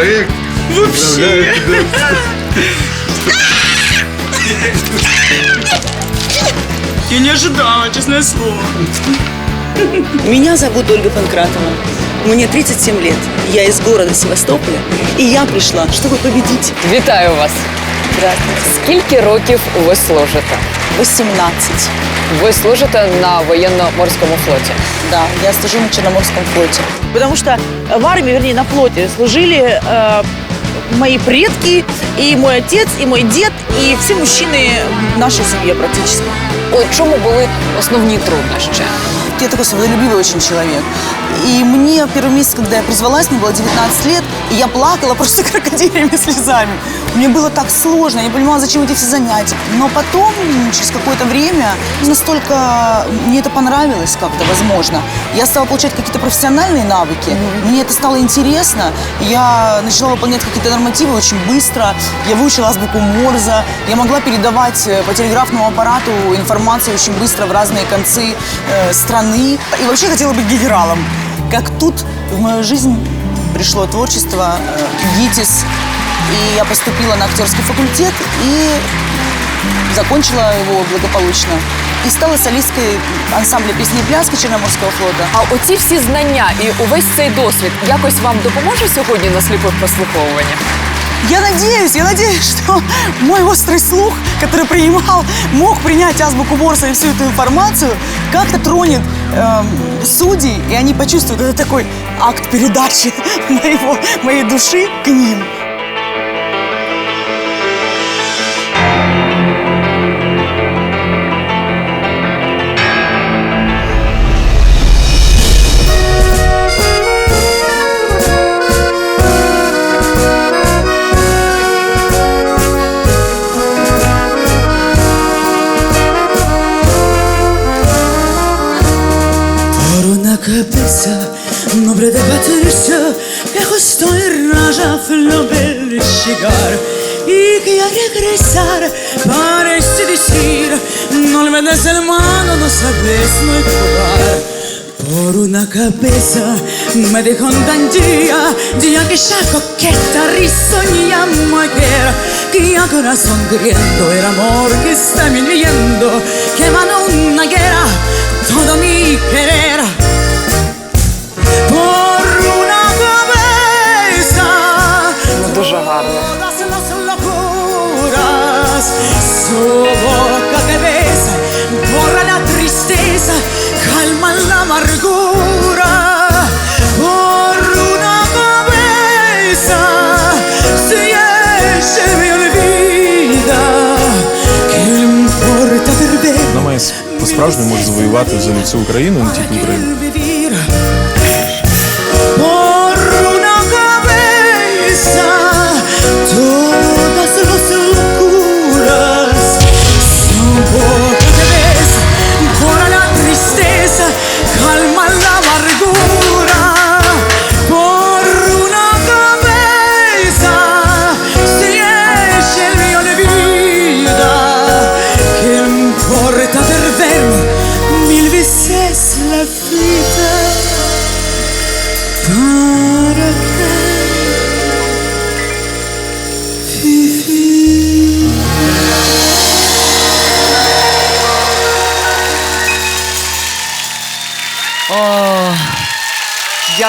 проект. Вообще. Я не ожидала, честное слово. Меня зовут Ольга Панкратова. Мне 37 лет. Я из города Севастополя. І я прийшла, щоб победить. Вітаю вас! Здравствуйте. Скільки років ви служите? 18. Ви служите на воєнно-морському флоті. Да, я служу на Черноморском флоте. Потому что в армии, вернее, на флоте служили э, мои предки, и мой отец, и мой дед, и все мужчины в нашей семье практически. У чому були основні труднощі? Я такой свободолюбивый очень человек. И мне первый месяц, когда я призвалась, мне было 19 лет, и я плакала просто крокодильями слезами. Мне было так сложно, я не понимала, зачем эти все занятия. Но потом, через какое-то время, настолько мне это понравилось как-то, возможно. Я стала получать какие-то профессиональные навыки, мне это стало интересно. Я начала выполнять какие-то нормативы очень быстро. Я выучила азбуку Морза, я могла передавать э, по телеграфному аппарату информацию очень быстро в разные концы э, страны. И вообще хотела быть генералом. Как тут в мою жизнь пришло творчество, э, ГИТИС, и я поступила на актерский факультет и закончила его благополучно. И стала солисткой ансамбля песни и пляски Черноморского флота. А оці всі знання і увесь цей досвід якось вам допоможе сьогодні на сліпих прослуховуваннях? Я надеюсь, я надеюсь, что мой острый слух, который принимал, мог принять азбуку Морса и всю эту информацию, как-то тронет эм, судей, и они почувствуют это такой акт передачи моего, моей души к ним. Cabeza nombre de Patricia que justo y raya lo ver llegar y que al regresar parece decir no le metes el mano, no sabes no jugar por una cabeza me dejó un día día que ya coqueta risonía mujer que a corazón queriendo el amor que está viviendo que van una guerra todo mi querer locuras su boca que borra la tristeza calma la amargura por una cabeza si ella me olvida ¿qué importa perder Вона має по-справжньому завоювати взагалі всю Україну, не тільки Україну.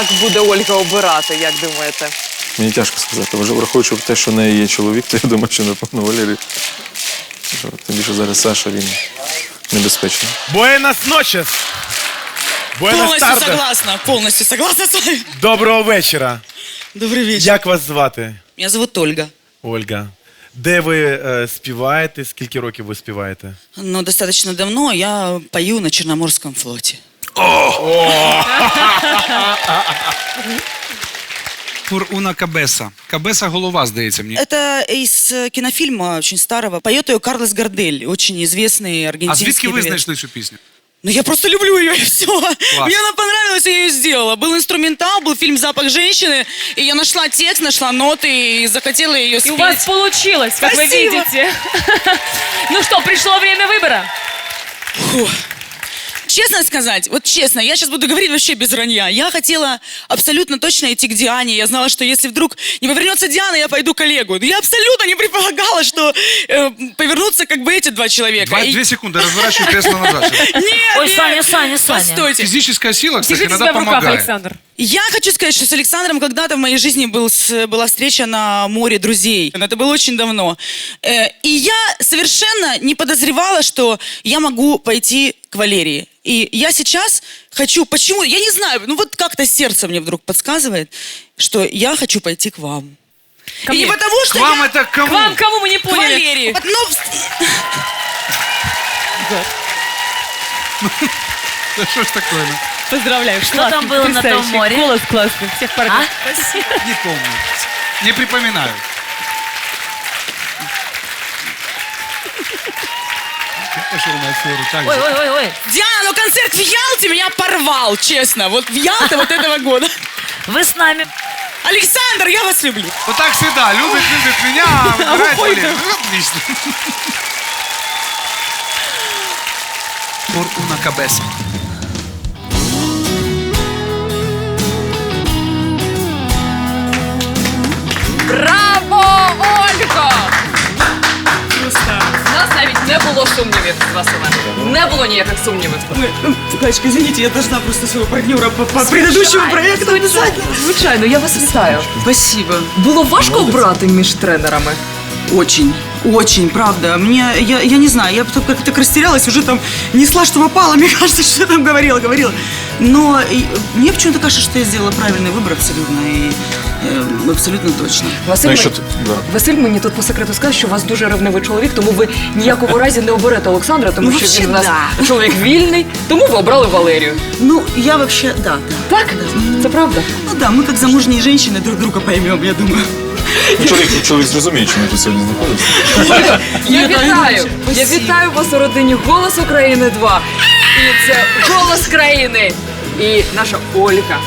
Як буде Ольга обирати, як думаєте? Мені тяжко сказати. Вже враховуючи те, що в неї є чоловік, то я думаю, що напевно Валерій. що Тим більше зараз Саша він небезпечний. Буенас ночес. Буенас Полностью согласна, полностью согласна с вами. Доброго вечора. Добрый вечер. Як вас звати? Меня зовут Ольга. Ольга. Де ви е, співаєте? Скільки років ви співаєте? Но достаточно давно я пою на Черноморском флоте. Пур Уна Кабеса. Кабеса голова, здається мені. Это из э, кинофильма очень старого. Поет ее Карлос Гардель, очень известный А аргентинский звідки ви певец. знайшли цю пісню? Ну, я просто люблю ее, и все. Мне она понравилась, я ее сделала. Был инструментал, был фильм «Запах женщины», и я нашла текст, нашла ноты и захотела ее И спеть. у вас получилось, как вы Спасибо. видите. Ну что, пришло время выбора. Фу. честно сказать, вот честно, я сейчас буду говорить вообще без вранья. Я хотела абсолютно точно идти к Диане. Я знала, что если вдруг не повернется Диана, я пойду к Олегу. Но Я абсолютно не предполагала, что э, повернутся как бы эти два человека. Два, И- две секунды, разворачивай кресло назад. Нет, Ой, нет. Саня, Саня, Саня. Постойте. Физическая сила, кстати, Держите иногда себя в руках, помогает. Александр. Я хочу сказать, что с Александром когда-то в моей жизни был с- была встреча на море друзей. Это было очень давно. Э, И я совершенно не подозревала, что я могу пойти к Валерии. И я сейчас хочу, почему, я не знаю, ну вот как-то сердце мне вдруг подсказывает, что я хочу пойти к вам. Ко И не мне. потому, что К вам я... это к К кому? вам кому мы не К поняли? Валерии. Ну, Да что ж такое? ну? Поздравляю. Что там было на том море? Голос классный. Всех парней. Не помню. Не припоминаю. Пошел на аферу, так Ой, же. ой, ой, ой. Диана, ну концерт в Ялте меня порвал, честно. Вот в Ялте вот этого года. Вы с нами. Александр, я вас люблю. Вот так всегда. Любит, любит меня, а выбирает уходит. Валерию. Ну, Отлично. Por una cabeza. Не було ніяких сумнівів. Тукачка, извините, я должна просто своего партнера по, по предыдущему проекту. Звичайно, я вас вітаю. Спасибо. Було важко обрати між тренерами Очень, очень, правда. Мне, я, я не знаю, я потом как-то так растерялась, уже там несла, что попало, мне кажется, что я там говорила, говорила. Но и, мне почему-то кажется, что я сделала правильный выбор абсолютно, и э, абсолютно точно. Василь, Ну, і ми- що ти- да. Василь мені тут по секрету сказав, що у вас дуже ревнивий чоловік, тому ви ніякому разі не оберете Олександра, тому Ну, що вообще, він у нас да. чоловік вільний, тому ви обрали Валерію. Ну, я вообще, да, да. Так? Це правда. Ну да, мы как замужние женщины друг друга поймем, я думаю. Ну, чоловік, чоловік зрозуміє, чому ти сьогодні знаходишся. Я вітаю! Я вітаю вас у родині Голос України 2. І це голос країни. І наша Ольга.